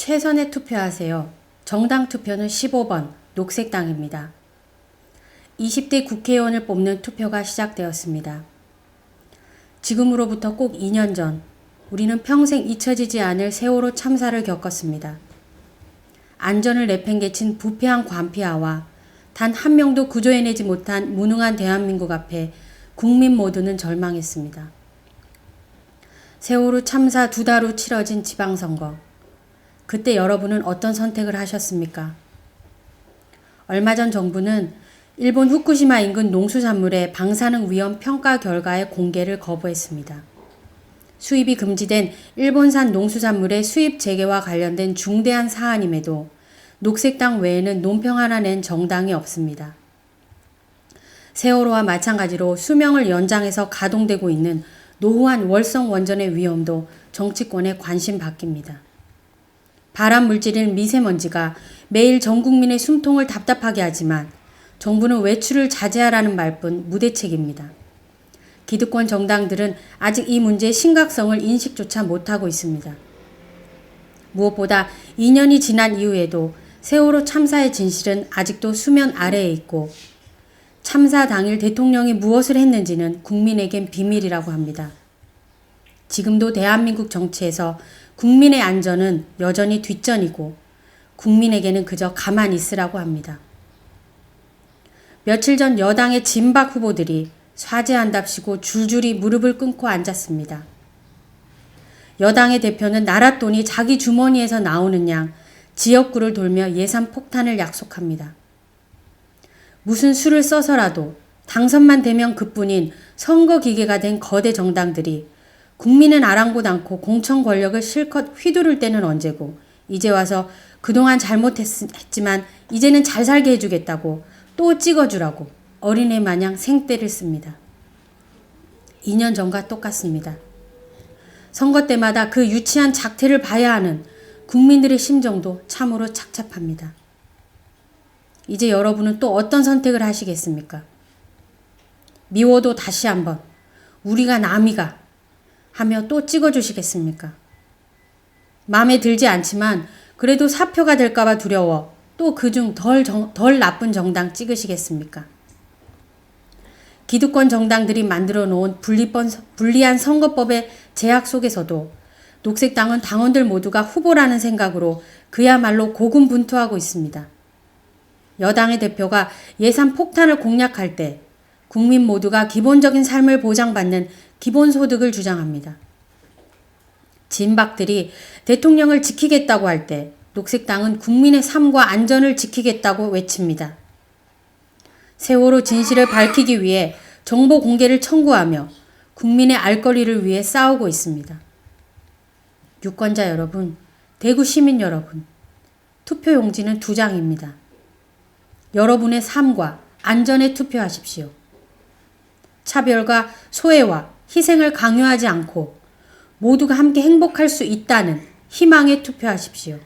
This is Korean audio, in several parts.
최선의 투표하세요. 정당 투표는 15번 녹색당입니다. 20대 국회의원을 뽑는 투표가 시작되었습니다. 지금으로부터 꼭 2년 전 우리는 평생 잊혀지지 않을 세월호 참사를 겪었습니다. 안전을 내팽개친 부패한 관피아와 단 한 명도 구조해내지 못한 무능한 대한민국 앞에 국민 모두는 절망했습니다. 세월호 참사 두 달 후 치러진 지방선거. 그때 여러분은 어떤 선택을 하셨습니까? 얼마 전 정부는 일본 후쿠시마 인근 농수산물의 방사능 위험 평가 결과의 공개를 거부했습니다. 수입이 금지된 일본산 농수산물의 수입 재개와 관련된 중대한 사안임에도 녹색당 외에는 논평 하나 낸 정당이 없습니다. 세월호와 마찬가지로 수명을 연장해서 가동되고 있는 노후한 월성 원전의 위험도 정치권의 관심 바뀝니다. 발암 물질인 미세먼지가 매일 전 국민의 숨통을 답답하게 하지만 정부는 외출을 자제하라는 말뿐 무대책입니다. 기득권 정당들은 아직 이 문제의 심각성을 인식조차 못하고 있습니다. 무엇보다 2년이 지난 이후에도 세월호 참사의 진실은 아직도 수면 아래에 있고 참사 당일 대통령이 무엇을 했는지는 국민에겐 비밀이라고 합니다. 지금도 대한민국 정치에서 국민의 안전은 여전히 뒷전이고 국민에게는 그저 가만히 있으라고 합니다. 며칠 전 여당의 진박 후보들이 사죄한답시고 줄줄이 무릎을 꿇고 앉았습니다. 여당의 대표는 나라 돈이 자기 주머니에서 나오는 양 지역구를 돌며 예산 폭탄을 약속합니다. 무슨 수를 써서라도 당선만 되면 그뿐인 선거 기계가 된 거대 정당들이 국민은 아랑곳 않고 공천 권력을 실컷 휘두를 때는 언제고 이제 와서 그동안 잘못했지만 이제는 잘 살게 해주겠다고 또 찍어주라고 어린애 마냥 생떼를 씁니다. 2년 전과 똑같습니다. 선거 때마다 그 유치한 작태를 봐야 하는 국민들의 심정도 참으로 착잡합니다. 이제 여러분은 또 어떤 선택을 하시겠습니까? 미워도 다시 한번 우리가 남이가 하며 또 찍어주시겠습니까? 마음에 들지 않지만 그래도 사표가 될까봐 두려워 또 그중 덜, 덜 나쁜 정당 찍으시겠습니까? 기득권 정당들이 만들어 놓은 불리한 선거법의 제약 속에서도 녹색당은 당원들 모두가 후보라는 생각으로 그야말로 고군분투하고 있습니다. 여당의 대표가 예산 폭탄을 공략할 때 국민 모두가 기본적인 삶을 보장받는 기본소득을 주장합니다. 진박들이 대통령을 지키겠다고 할 때 녹색당은 국민의 삶과 안전을 지키겠다고 외칩니다. 세월호 진실을 밝히기 위해 정보 공개를 청구하며 국민의 알 권리를 위해 싸우고 있습니다. 유권자 여러분, 대구 시민 여러분, 투표 용지는 두 장입니다. 여러분의 삶과 안전에 투표하십시오. 차별과 소외와 희생을 강요하지 않고 모두가 함께 행복할 수 있다는 희망에 투표하십시오.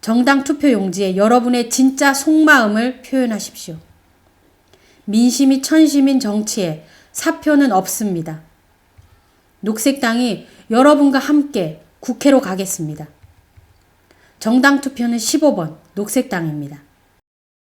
정당 투표 용지에 여러분의 진짜 속마음을 표현하십시오. 민심이 천심인 정치에 사표는 없습니다. 녹색당이 여러분과 함께 국회로 가겠습니다. 정당 투표는 15번 녹색당입니다.